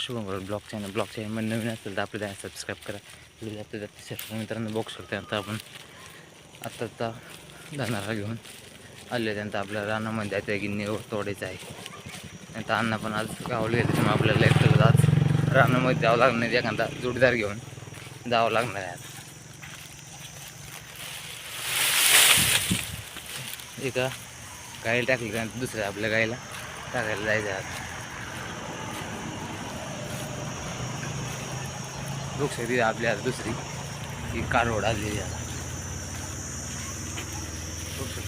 Shubhankar blog channel blog channel नवीन असेल तर आपल्याला सबस्क्राईब करा. व्हिडिओ जाते मित्रांनो बघू शकतो आता आपण आत्ता आता जाणारा घेऊन आले त्यानंतर आपल्या रानामध्ये जायचं आहे गिन्नी तोडायचं आहे. नंतर अण्णा पण आज गावले गेले त्यामुळे आपल्याला एकटं आज रानामध्ये जावं लागणार एखादा जोडीदार घेऊन जावं लागणार आहे आज. एका गाईला टाकली का? दुसऱ्या आपल्या गाईला टाकायला जायचं आहे लोकशाही आपल्या आज दुसरी. ही कारवड आलेली आहे बघू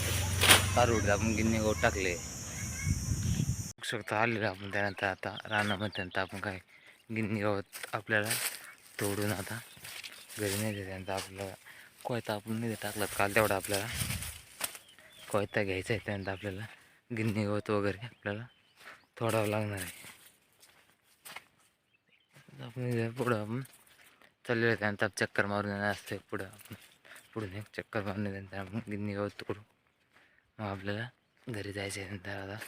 कारवड आपण गिन्नी गहू टाकले. बघू शकतो आलेलं आपण त्यानंतर आता रानामध्ये त्यानंतर आपण काय गिन्नी गवत आपल्याला तोडून आता घरी नाही त्यानंतर आपल्याला कोयता आपण नाही टाकला. काल तेवढा आपल्याला कोयता घ्यायचा आहे. त्यानंतर आपल्याला गिन्नी गवत वगैरे आपल्याला तोडावं लागणार आहे. आपण पुढं आपण चाललेलं त्यानंतर चक्कर मारून येणार असते पुढं आपण. पुढून एक चक्कर मारून त्यानंतर आपण गिन्नी गवत तोडू मग आपल्याला घरी जायचं आहे नंतर आता.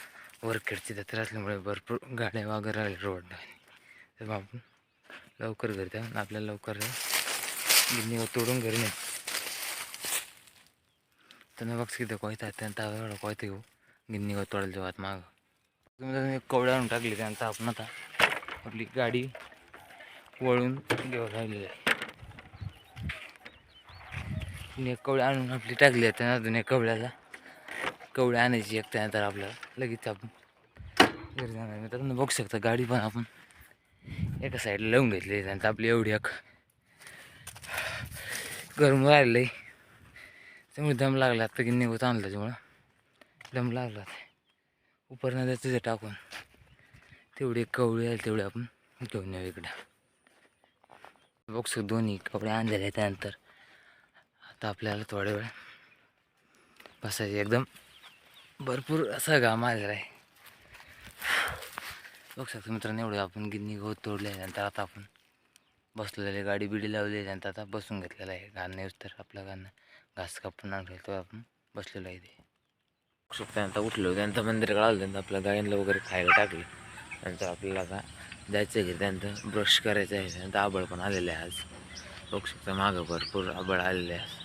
वरखेडची जत्रा असल्यामुळे भरपूर गाड्या वगैरे आल्या रोडला. मग आपण लवकर घरी जाऊन आणि आपल्याला लवकर गिन्नीवर तोडून घरी नाही. तर बघ किती कोयता आहे त्यानंतर एवढं कोयता घेऊ. गिन्नीवर गवत तोडायला जेव्हा मागं. तुम्ही एक कवड्या आणून टाकली त्यानंतर आपण आता. आपली गाडी. वळून घेऊन राहिलेली आहे आणि एक आणून आपली टाकली आहे त्यानं अजून एक कवड्याला आणायची एक त्यानंतर आपल्याला. लगेच आपण घरी जाणार मित्रांनो बघू शकता गाडी पण आपण एका साईडला लावून घेतली त्यानंतर आपली एवढी एक गरम राहिलं आहे त्यामुळे दम लागला आता की निघत आणलं त्यामुळं दम लागला उपरनं द्यायचं टाकून. तेवढी कवळी आहे तेवढी आपण घेऊन येऊ इकडं. बॉक्स दोन्ही कपडे आणलेले त्यानंतर. आता आपल्याला थोड्या वेळ बसायचे. एकदम भरपूर असा घाम आलेला आहे. बघू शकतो मित्रांनो एवढं आपण गिन्नी गवत तोडले नंतर आता आपण बसलेले गाडी बिडी लावली नंतर आता बसून घेतलेलं आहे. घाण नाही तर आपलं घाण घास कापून आणलं तो आपण बसलेलो आहे ते बघू शकतो उठलो त्यानंतर मंदिराकडे आलं त्यानंतर आपल्या गायनला वगैरे खायला टाकलं. नंतर आपल्याला आता जायचं आहे त्यानंतर ब्रश करायचं आहे त्यानंतर आबळ पण आलेलं आहे आज. बघू शकता मागं भरपूर आबळ आलेले आहे.